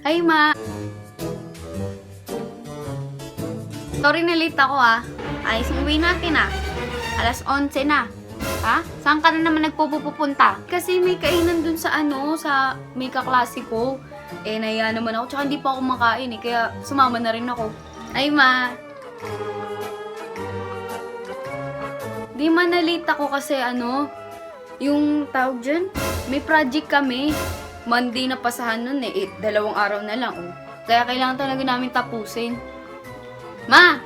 Hi, ma. Sorry na ako ah. Ayos ang uwi natin ah. Alas 11 na. Ha? Saan ka na naman nagpupupunta? Kasi may kainan dun sa ano, sa may kaklase ko. Eh, naya naman ako. Tsaka hindi pa ako makain eh. Kaya sumama na rin ako. Ay, ma. Di man na ako kasi ano, yung tawag dyan, may project kami. Monday na pasahan nun eh. eh dalawang araw na lang. Oh. Kaya kailangan talaga namin tapusin. Ma!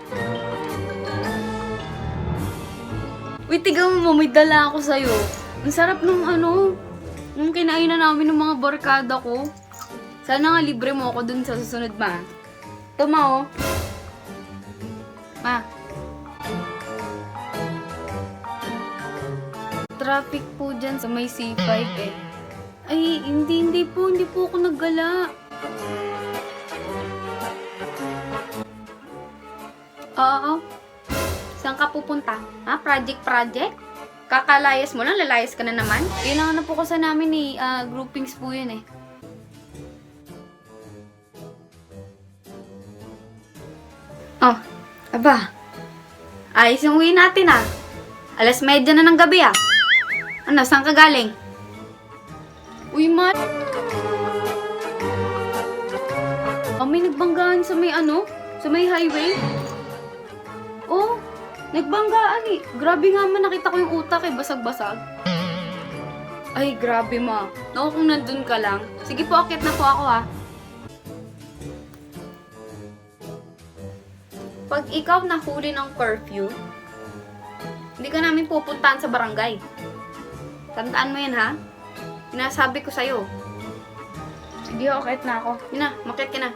Uy, tiga mo, may dala ako sa'yo. Ang sarap nung ano, nung kinainan namin ng mga barkada ko. Sana nga libre mo ako dun sa susunod, ma. Ito, ma, oh. Ma. Traffic po dyan sa may C5 eh. Ay, hindi, hindi po, hindi po ako naggala. Oo. Saan ka pupunta? Ha? Project, project? Kakalayas mo lang, lalayas ka na naman? Kailangan na po kasi namin ni ah, groupings po yun eh. Oh, aba. Ayos yung uwi natin ah. Alas medya na ng gabi ah. Ano, saan ka galing? Uy, ma... Oh, may nagbanggaan sa may ano? Sa may highway? Oh, nagbanggaan eh. Grabe nga man nakita ko yung utak eh, basag-basag. Ay, grabe ma. Naku, kung nandun ka lang. Sige po, akit na po ako ah. Pag ikaw nahuli ng curfew, hindi ka namin pupuntahan sa barangay. Tandaan mo yan ha. Sinasabi ko sa'yo. Sige, akit na ako. Yun na, makit ka na.